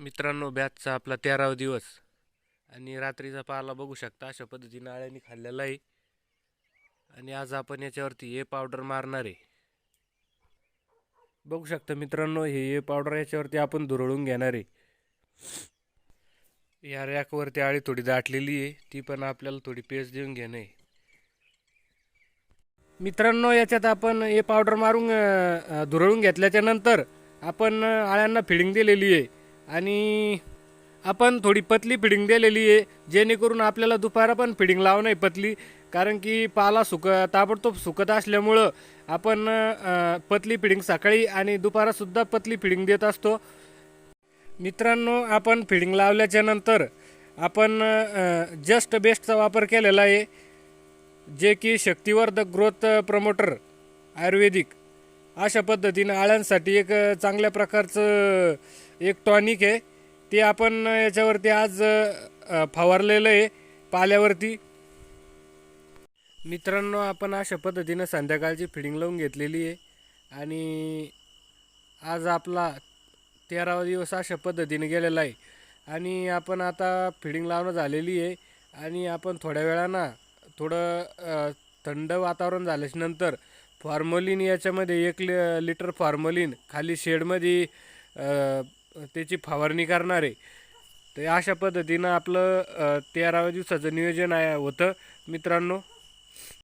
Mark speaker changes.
Speaker 1: मित्रांनो बॅचचा आपला तेरावा दिवस. आणि रात्रीचा पाला बघू शकता अशा पद्धतीनं आळ्याने खाल्लेला आहे. आणि आज आपण याच्यावरती हे पावडर मारणार आहे. बघू शकता मित्रांनो हे हे पावडर याच्यावरती आपण धुरळून घेणार आहे. या रॅकवरती आळी थोडी दाटलेली आहे ती पण आपल्याला थोडी पेस्ट देऊन घेणं आहे. मित्रांनो याच्यात आपण हे पावडर मारून धुरळून घेतल्याच्या नंतर आपण आळ्यांना फिडिंग दिलेली आहे. आणि आपण थोडी पतली फिडिंग दिलेली आहे जेणेकरून आपल्याला दुपारा पण फिडिंग लावणं आहे पतली. कारण की पाला सुक ताबडतोब सुकत असल्यामुळं आपण पतली फिडिंग सकाळी आणि दुपारासुद्धा पतली फिडिंग देत असतो. मित्रांनो आपण फिडिंग लावल्याच्या नंतर आपण जस्ट बेस्टचा वापर केलेला आहे जे की शक्तिवर्धक ग्रोथ प्रमोटर आयुर्वेदिक. अशा पद्धतीनं आळ्यांसाठी एक चांगल्या प्रकारचं एक टॉनिक आहे. ते आपण याच्यावरती आज फवारलेलं आहे पाल्यावरती. मित्रांनो आपण अशा पद्धतीनं संध्याकाळची फिडिंग लावून घेतलेली आहे. आणि आज आपला तेरावा दिवस अशा पद्धतीने गेलेला आहे. आणि आपण आता फिडिंग लावणं झालेली आहे. आणि आपण थोड्या वेळानं थोडं थंड वातावरण झाल्याच्यानंतर नंतर फॉर्मलिन याच्यामध्ये एक लि लिटर फॉर्मलिन खाली शेडमध्ये त्याची फवारणी करणार आहे. तर अशा पद्धतीनं आपलं तेराव्या दिवसाचं नियोजन आहे होतं. मित्रांनो